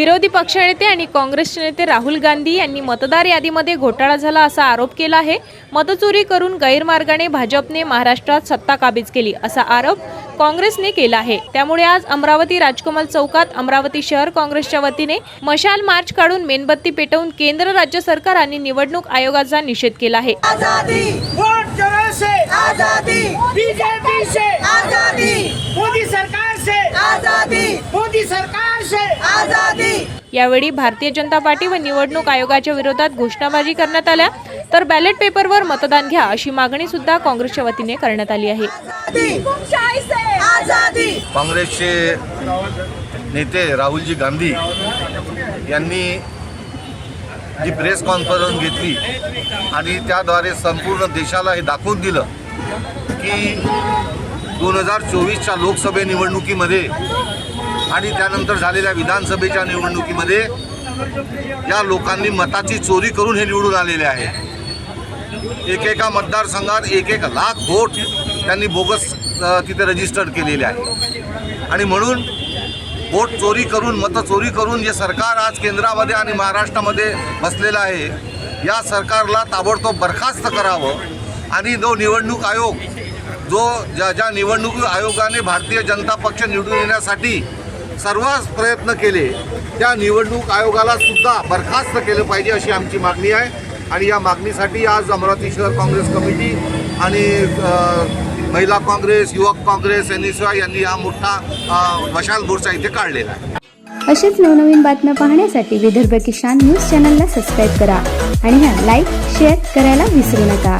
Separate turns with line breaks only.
विरोधी पक्षनेते आणि काँग्रेसचे नेते राहुल गांधी यांनी मतदार यादीमध्ये घोटाळा झाला असा आरोप केला आहे. मतचोरी करून गैरमार्गाने भाजपने महाराष्ट्रात सत्ता काबीज केली असा आरोप काँग्रेसने केला आहे. त्यामुळे आज अमरावती राजकमल चौकात अमरावती शहर काँग्रेसच्या वतीने मशाल मार्च काढून मेणबत्ती पेटवून केंद्र राज्य सरकार आणि निवडणूक आयोगाचा निषेध केला आहे.
आजादी
वोट जरा से
आजादी
बीजेपी से
आजादी
मोदी सरकार से
आजादी
यावेळी भारतीय जनता पार्टी व निवडणूक आयोगाच्या विरोधात घोषणाबाजी करण्यात आल्या. तर बॅलेट पेपरवर मतदान घ्या अशी मागणी सुद्धा काँग्रेसच्या वतीने करण्यात आली आहे.
काँग्रेसचे नेते राहुलजी गांधी यांनी जी प्रेस कॉन्फरन्स घेतली आणि त्याद्वारे संपूर्ण देशाला हे दाखवून दिलं की दोन हजार चोवीसच्या लोकसभे निवडणुकीमध्ये आणि त्यानंतर झालेल्या विधानसभेच्या निवडणुकीमध्ये या लोकांनी मताची चोरी करून हे निवडून आलेले आहे. एकेका मतदारसंघात एक एक लाख वोट त्यांनी बोगस तिथे रजिस्टर्ड केलेले आहे. आणि म्हणून वोट चोरी करून मतं चोरी करून जे सरकार आज केंद्रामध्ये आणि महाराष्ट्रामध्ये बसलेलं आहे या सरकारला ताबडतोब बरखास्त करावं. आणि जो निवडणूक आयोग जो ज्या ज्या निवडणूक आयोगाने भारतीय जनता पक्ष निवडून येण्यासाठी सर्व प्रयत्न केले त्या निवडणूक आयोगाला सुद्धा बरखास्त केलं पाहिजे अशी आमची मागणी आहे. आणि या मागणीसाठी आज अमरावती शहर काँग्रेस कमिटी आणि महिला काँग्रेस युवक काँग्रेस एन एस यांनी हा मोठा मशाल मोर्चा इथे काढलेला आहे.
अशीच नवनवीन बातम्या पाहण्यासाठी विदर्भ किसान न्यूज चॅनलला सबस्क्राईब करा आणि हां लाईक शेअर करायला विसरू नका.